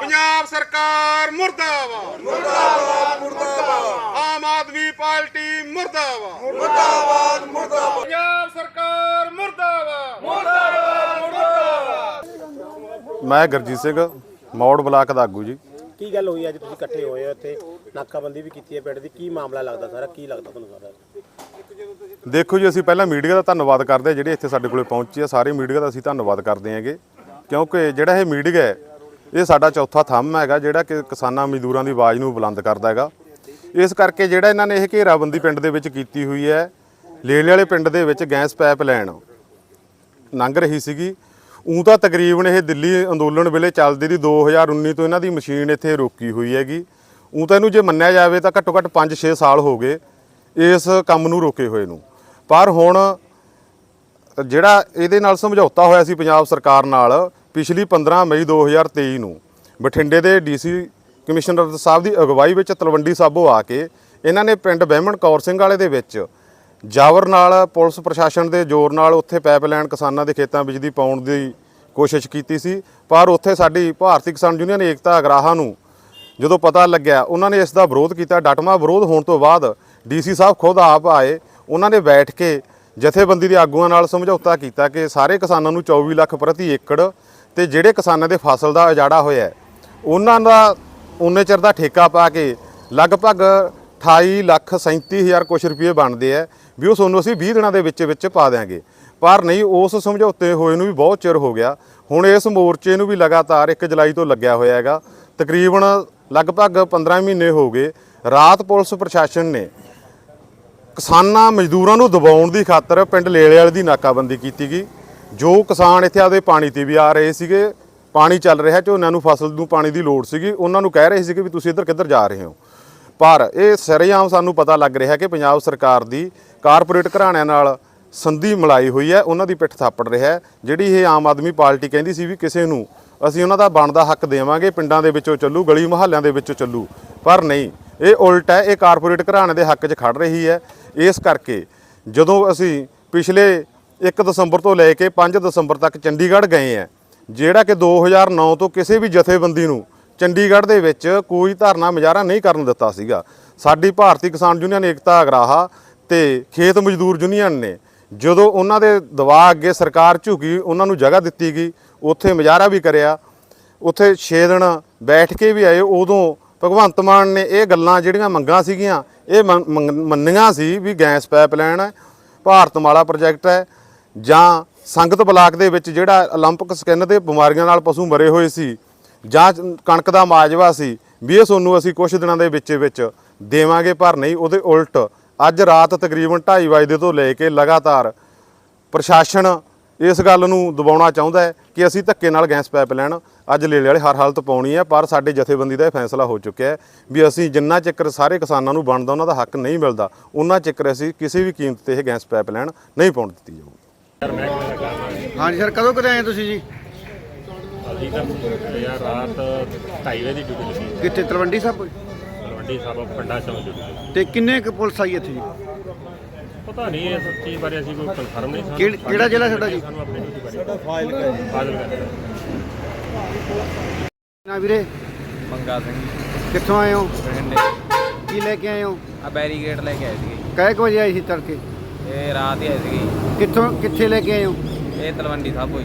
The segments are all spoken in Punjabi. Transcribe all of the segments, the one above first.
ਪੰਜਾਬ ਸਰਕਾਰ ਮੁਰਦਾਬਾਦ। ਮੁਰਦਾਬਾਦ ਮੁਰਦਾਬਾਦ। ਆਮ ਆਦਮੀ ਪਾਰਟੀ ਮੁਰਦਾਬਾਦ। ਮੁਰਦਾਬਾਦ ਮੁਰਦਾਬਾਦ। ਪੰਜਾਬ ਸਰਕਾਰ ਮੁਰਦਾਬਾਦ। ਮੈਂ ਗੁਰਜੀਤ ਸਿੰਘ ਮੌੜ ਬਲਾਕ ਦਾ ਆਗੂ ਜੀ। ਕੀ ਗੱਲ ਹੋਈ ਅੱਜ ਤੁਸੀਂ ਇਕੱਠੇ ਹੋਏ ਹੋ ਇੱਥੇ? ਨਾਕਾਬੰਦੀ ਵੀ ਕੀਤੀ ਹੈ ਪਿੰਡ ਦੀ। ਕੀ ਮਾਮਲਾ ਲੱਗਦਾ ਸਾਰਾ? ਕੀ ਲੱਗਦਾ ਤੁਹਾਨੂੰ ਸਾਰਾ? ਦੇਖੋ ਜੀ ਅਸੀਂ ਪਹਿਲਾਂ ਮੀਡੀਆ ਦਾ ਧੰਨਵਾਦ ਕਰਦੇ ਹਾਂ ਜਿਹੜੇ ਇੱਥੇ ਸਾਡੇ ਕੋਲੇ ਪਹੁੰਚੇ ਆ। ਸਾਰੇ ਮੀਡੀਆ ਦਾ ਅਸੀਂ ਧੰਨਵਾਦ ਕਰਦੇ ਹਾਂਗੇ। ਕਿਉਂਕਿ ਜਿਹੜਾ ਇਹ ਮੀਡੀਆ ਹੈ ਇਹ ਸਾਡਾ ਚੌਥਾ ਥੰਮ ਹੈਗਾ, ਜਿਹੜਾ ਕਿ ਕਿਸਾਨਾਂ ਮਜ਼ਦੂਰਾਂ ਦੀ ਆਵਾਜ਼ ਨੂੰ ਬੁਲੰਦ ਕਰਦਾ ਹੈਗਾ। ਇਸ ਕਰਕੇ ਜਿਹੜਾ ਇਹਨਾਂ ਨੇ ਇਹ ਘੇਰਾਬੰਦੀ ਪਿੰਡ ਦੇ ਵਿੱਚ ਕੀਤੀ ਹੋਈ ਹੈ, ਲੇਲੇ ਵਾਲੇ ਪਿੰਡ ਦੇ ਵਿੱਚ ਗੈਸ ਪਾਈਪ ਲਾਈਨ ਲੰਘ ਰਹੀ ਸੀਗੀ। ਉਂ ਤਾਂ ਤਕਰੀਬਨ ਇਹ ਦਿੱਲੀ ਅੰਦੋਲਨ ਵੇਲੇ ਚੱਲਦੀ ਦੀ 2019 ਤੋਂ ਇਹਨਾਂ ਦੀ ਮਸ਼ੀਨ ਇੱਥੇ ਰੋਕੀ ਹੋਈ ਹੈਗੀ। ਉਂ ਤਾਂ ਇਹਨੂੰ ਜੇ ਮੰਨਿਆ ਜਾਵੇ ਤਾਂ ਘੱਟੋ ਘੱਟ 5-6 ਸਾਲ ਹੋ ਗਏ ਇਸ ਕੰਮ ਨੂੰ ਰੋਕੇ ਹੋਏ ਨੂੰ। ਪਰ ਹੁਣ ਜਿਹੜਾ ਇਹਦੇ ਨਾਲ ਸਮਝੌਤਾ ਹੋਇਆ ਸੀ ਪੰਜਾਬ ਸਰਕਾਰ ਨਾਲ ਪਿਛਲੀ 15 ਮਈ 2023 ਨੂੰ ਬਠਿੰਡੇ ਦੇ ਡੀਸੀ ਕਮਿਸ਼ਨਰ ਸਾਹਿਬ ਦੀ ਅਗਵਾਈ ਵਿੱਚ ਤਲਵੰਡੀ ਸਾਬੋ ਆ ਕੇ ਇਹਨਾਂ ਨੇ ਪਿੰਡ ਬਹਿਮਣ ਕੌਰ ਸਿੰਘ ਵਾਲੇ ਦੇ ਵਿੱਚ ਜਾਵਰ ਨਾਲ ਪੁਲਿਸ ਪ੍ਰਸ਼ਾਸਨ ਦੇ ਜ਼ੋਰ ਨਾਲ ਉੱਥੇ ਪਾਈਪਲਾਈਨ ਕਿਸਾਨਾਂ ਦੇ ਖੇਤਾਂ ਬਿਜਲੀ ਪਾਉਣ ਦੀ ਕੋਸ਼ਿਸ਼ ਕੀਤੀ ਸੀ, ਪਰ ਉੱਥੇ ਸਾਡੀ ਭਾਰਤੀ ਕਿਸਾਨ ਯੂਨੀਅਨ ਏਕਤਾ ਅਗਰਾਹਾਂ ਨੂੰ ਜਦੋਂ ਪਤਾ ਲੱਗਿਆ, ਉਹਨਾਂ ਨੇ ਇਸ ਦਾ ਵਿਰੋਧ ਕੀਤਾ। ਡਟਮਾ ਵਿਰੋਧ ਹੋਣ ਤੋਂ ਬਾਅਦ ਡੀਸੀ ਸਾਹਿਬ ਖੁਦ ਆਪ ਆਏ। ਉਹਨਾਂ ਨੇ ਬੈਠ ਕੇ ਜਥੇਬੰਦੀ ਦੇ ਆਗੂਆਂ ਨਾਲ ਸਮਝੌਤਾ ਕੀਤਾ ਕਿ ਸਾਰੇ ਕਿਸਾਨਾਂ ਨੂੰ 24 ਲੱਖ ਪ੍ਰਤੀ ਏਕੜ ਤੇ ਜਿਹੜੇ ਕਿਸਾਨਾਂ ਦੇ ਫਸਲ ਦਾ ਉਜਾੜਾ ਹੋਇਆ ਉਹਨਾਂ ਦਾ ਉਨੇ ਚਿਰ ਦਾ ਠੇਕਾ ਪਾ ਕੇ ਲਗਭਗ 28 ਲੱਖ 37 ਹਜ਼ਾਰ ਕੁਛ ਰੁਪਏ ਬਣਦੇ ਆ, ਵੀ ਉਹ ਤੁਹਾਨੂੰ ਅਸੀਂ 20 ਦਿਨਾਂ ਦੇ ਵਿੱਚ ਵਿੱਚ ਪਾ ਦਿਆਂਗੇ। ਪਰ ਨਹੀਂ, ਉਸ ਸਮਝੌਤੇ ਹੋਏ ਨੂੰ ਵੀ ਬਹੁਤ ਚਿਰ ਹੋ ਗਿਆ। ਹੁਣ ਇਸ ਮੋਰਚੇ ਨੂੰ ਵੀ ਲਗਾਤਾਰ 1 ਜੁਲਾਈ ਤੋਂ ਲੱਗਿਆ ਹੋਇਆ ਹੈਗਾ। ਤਕਰੀਬਨ ਲਗਭਗ 15 ਮਹੀਨੇ ਹੋ ਗਏ, ਰਾਤ ਪੁਲਿਸ ਪ੍ਰਸ਼ਾਸਨ ਨੇ ਕਿਸਾਨਾਂ ਮਜ਼ਦੂਰਾਂ ਨੂੰ ਦਬਾਉਣ ਦੀ ਖਾਤਰ ਪਿੰਡ ਲੇਲੇ ਵਾਲੇ ਦੀ ਨਾਕਾਬੰਦੀ ਕੀਤੀ ਗਈ। ਜੋ ਕਿਸਾਨ ਇੱਥੇ ਆਦੇ ਪਾਣੀ ਤੇ ਵੀ ਆ ਰਹੇ ਸੀਗੇ, ਪਾਣੀ ਚੱਲ ਰਿਹਾ ਝੋਨਿਆਂ ਨੂੰ ਫਸਲ ਨੂੰ ਪਾਣੀ ਦੀ ਲੋੜ ਸੀਗੀ, ਉਹਨਾਂ ਨੂੰ ਕਹਿ ਰਹੇ ਸੀਗੇ ਵੀ ਤੁਸੀਂ ਇੱਧਰ ਕਿੱਧਰ ਜਾ ਰਹੇ ਹੋ। ਪਰ ਇਹ ਸਰੇਆਮ ਸਾਨੂੰ ਪਤਾ ਲੱਗ ਰਿਹਾ ਕਿ ਪੰਜਾਬ ਸਰਕਾਰ ਦੀ ਕਾਰਪੋਰੇਟ ਘਰਾਣਿਆਂ ਨਾਲ ਸੰਧੀ ਮਿਲਾਈ ਹੋਈ ਹੈ, ਉਹਨਾਂ ਦੀ ਪਿੱਠ ਥਾਪੜ ਰਿਹਾ ਹੈ, ਜਿਹੜੀ ਇਹ ਆਮ ਆਦਮੀ ਪਾਰਟੀ ਕਹਿੰਦੀ ਸੀ ਵੀ ਕਿਸੇ ਨੂੰ ਅਸੀਂ ਉਹਨਾਂ ਦਾ ਬਣਦਾ ਹੱਕ ਦੇਵਾਂਗੇ, ਪਿੰਡਾਂ ਦੇ ਵਿੱਚੋਂ ਚੱਲੂ, ਗਲੀ ਮੁਹੱਲਿਆਂ ਦੇ ਵਿੱਚੋਂ ਚੱਲੂ। ਪਰ ਨਹੀਂ, ਇਹ ਉਲਟ ਹੈ, ਇਹ ਕਾਰਪੋਰੇਟ ਘਰਾਣੇ ਦੇ ਹੱਕ 'ਚ ਖੜ ਰਹੀ ਹੈ। ਇਸ ਕਰਕੇ ਜਦੋਂ ਅਸੀਂ ਪਿਛਲੇ 1 ਦਸੰਬਰ ਤੋਂ ਲੈ ਕੇ 5 ਦਸੰਬਰ ਤੱਕ ਚੰਡੀਗੜ੍ਹ ਗਏ ਆ। ਜਿਹੜਾ ਕਿ 2009 ਤੋਂ ਕਿਸੇ ਵੀ ਜਥੇਬੰਦੀ ਨੂੰ ਚੰਡੀਗੜ੍ਹ ਦੇ ਵਿੱਚ ਕੋਈ ਧਰਨਾ, ਮੁਜ਼ਾਹਰਾ ਨਹੀਂ ਕਰਨ ਦਿੱਤਾ ਸੀਗਾ। ਸਾਡੀ ਭਾਰਤੀ ਕਿਸਾਨ ਯੂਨੀਅਨ, ਏਕਤਾ ਅਗਰਾਹਾ ਤੇ ਖੇਤ ਮਜ਼ਦੂਰ ਯੂਨੀਅਨ ਨੇ ਜਦੋਂ ਉਹਨਾਂ ਦੇ ਦਬਾਅ ਅੱਗੇ ਸਰਕਾਰ ਝੁਕੀ, ਉਹਨਾਂ ਨੂੰ ਜਗ੍ਹਾ ਦਿੱਤੀ ਗਈ, ਉੱਥੇ ਮੁਜ਼ਾਹਰਾ ਵੀ ਕਰਿਆ। ਉੱਥੇ 6 ਦਿਨ ਬੈਠ ਕੇ ਵੀ ਆਏ। ਉਦੋਂ ਭਗਵੰਤ ਮਾਨ ਨੇ ਇਹ ਗੱਲਾਂ ਜਿਹੜੀਆਂ ਮੰਗਾਂ ਸੀਗੀਆਂ, ਇਹ ਮੰਨ- ਮੰਗ- ਮੰਨੀਆਂ ਸੀ ਵੀ ਗੈਸ ਪਾਈਪਲਾਈਨ ਹੈ, ਭਾਰਤਮਾਲਾ ਪ੍ਰੋਜੈਕਟ ਹੈ ਜਾਂ ਸੰਗਤ ਬਲਾਕ ਦੇ ਵਿੱਚ ਜਿਹੜਾ 올림픽 ਸਕਿਨ ਦੇ ਬਿਮਾਰੀਆਂ ਨਾਲ ਪਸ਼ੂ ਮਰੇ ਹੋਏ ਸੀ ਜਾਂ ਕਣਕ ਦਾ ਮਾਜਵਾ ਸੀ ਵੀ ਇਹ ਤੁਹਾਨੂੰ ਅਸੀਂ ਕੁਝ ਦਿਨਾਂ ਦੇ ਵਿੱਚ ਵਿੱਚ ਦੇਵਾਂਗੇ ਪਰ ਨਹੀਂ ਉਹਦੇ ਉਲਟ ਅੱਜ ਰਾਤ ਤਕਰੀਬਨ 2:30 ਵਜੇ ਤੋਂ ਲੈ ਕੇ ਲਗਾਤਾਰ ਪ੍ਰਸ਼ਾਸਨ ਇਸ ਗੱਲ ਨੂੰ ਦਬਾਉਣਾ ਚਾਹੁੰਦਾ ਹੈ ਕਿ ਅਸੀਂ ਧੱਕੇ ਨਾਲ ਗੈਸ ਪਾਈਪਲਾਈਨ ਅੱਜ ਲੇਲੇ ਵਾਲੇ ਹਰ ਹਾਲਤ ਪਾਉਣੀ ਹੈ ਪਰ ਸਾਡੇ ਜਥੇਬੰਦੀ ਦਾ ਇਹ ਫੈਸਲਾ ਹੋ ਚੁੱਕਿਆ ਹੈ ਵੀ ਅਸੀਂ ਜਿੰਨਾ ਚੱਕਰ ਸਾਰੇ ਕਿਸਾਨਾਂ ਨੂੰ ਬਣਦਾ ਉਹਨਾਂ ਦਾ ਹੱਕ ਨਹੀਂ ਮਿਲਦਾ ਉਹਨਾਂ ਚੱਕਰ ਅਸੀਂ ਕਿਸੇ ਵੀ ਕੀਮਤ ਤੇ ਇਹ ਗੈਸ ਪਾਈਪਲਾਈਨ ਨਹੀਂ ਪਾਉਣ ਦਿੱਤੀ ਜਾਊਗੀ ਹਾਂਜੀ ਸਰ ਕਦੋਂ ਕਦੇ ਆਏ ਤੁਸੀਂ ਜੀ? ਅਸੀਂ ਤਾਂ ਯਾਰ ਰਾਤ 2:30 ਵਜੇ ਦੀ ਡਿਊਟੀ ਲੱਗੀ ਕਿੱਥੇ ਤਲਵੰਡੀ ਸਾਹਿਬ ਤਲਵੰਡੀ ਸਾਹਿਬ ਪਿੰਡਾਂ ਚੋਂ ਡਿਊਟੀ ਤੇ ਕਿੰਨੇ ਕੁ ਪੁਲਿਸ ਆਈ ਇੱਥੇ ਜੀ? ਪਤਾ ਨਹੀਂ ਇਸ ਚੀਜ਼ ਬਾਰੇ ਅਸੀਂ ਕੋਈ ਕਨਫਰਮ ਨਹੀਂ ਸਾਨੂੰ ਕਿਹੜ- ਕਿਹੜਾ ਜ਼ਿਲ੍ਹਾ ਸਾਡਾ ਜੀ? ਸਾਨੂੰ ਆਪਣੀ ਡਿਊਟੀ ਬਾਰੇ ਸਾਡਾ ਫਾਈਲ ਫਾਈਲ ਨਾ ਵੀਰੇ? ਮੰਗਾ ਸਿੰਘ ਕਿੱਥੋਂ ਆਏ ਹੋ? ਬਠਿੰਡੇ। ਕੀ ਲੈ ਕੇ ਆਏ ਹੋ? ਆ ਬੈਰੀਗੇਡ ਲੈ ਕੇ ਆਏ ਸੀਗੇ ਕਾਹ ਕੁ ਵਜੇ ਆਏ ਸੀ ਤੜਕੇ? ਇਹ ਰਾਤ ਹੀ ਆਏ ਸੀਗੇ। ਕਿੱਥੋਂ ਕਿੱਥੇ ਲੈ ਕੇ ਆਏ ਹੋ? ਇਹ ਤਲਵੰਡੀ ਸਾਹਿਬ ਹੋਈ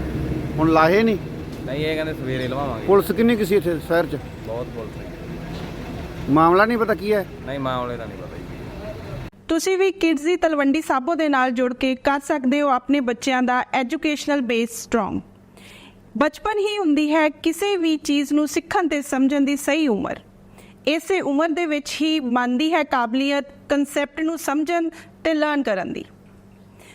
ਹੁਣ ਲਾਹੇ ਨਹੀਂ? ਨਹੀਂ ਇਹ ਕਹਿੰਦੇ ਸਵੇਰੇ ਲਵਾਵਾਂਗੇ। ਪੁਲਿਸ ਕਿੰਨੀ ਕੁ ਸੀ ਇੱਥੇ ਸ਼ਹਿਰ 'ਚ? ਬਹੁਤ ਪੁਲਿਸ ਮਾਮਲਾ ਨਹੀਂ ਪਤਾ ਕੀ ਹੈ? ਨਹੀਂ ਮਾਮਲੇ ਦਾ ਨਹੀਂ ਪਤਾ ਜੀ। ਤੁਸੀਂ ਵੀ ਕਿਡਜ਼ ਦੀ ਤਲਵੰਡੀ ਸਾਬੋ ਦੇ ਨਾਲ ਜੁੜ ਕੇ ਕਰ ਸਕਦੇ ਹੋ ਆਪਣੇ ਬੱਚਿਆਂ ਦਾ ਐਜੂਕੇਸ਼ਨਲ ਬੇਸ ਸਟਰੋਂਗ ਬਚਪਨ ਹੀ ਹੁੰਦੀ ਹੈ ਕਿਸੇ ਵੀ ਚੀਜ਼ ਨੂੰ ਸਿੱਖਣ ਤੇ ਸਮਝਣ ਦੀ ਸਹੀ ਉਮਰ। ਇਸੇ ਉਮਰ ਦੇ ਵਿੱਚ ਹੀ ਬਣਦੀ ਹੈ ਕਾਬਲੀਅਤ ਕਨਸੈਪਟ ਨੂੰ ਸਮਝਣ ਤੇ ਲਰਨ ਕਰਨ ਦੀ।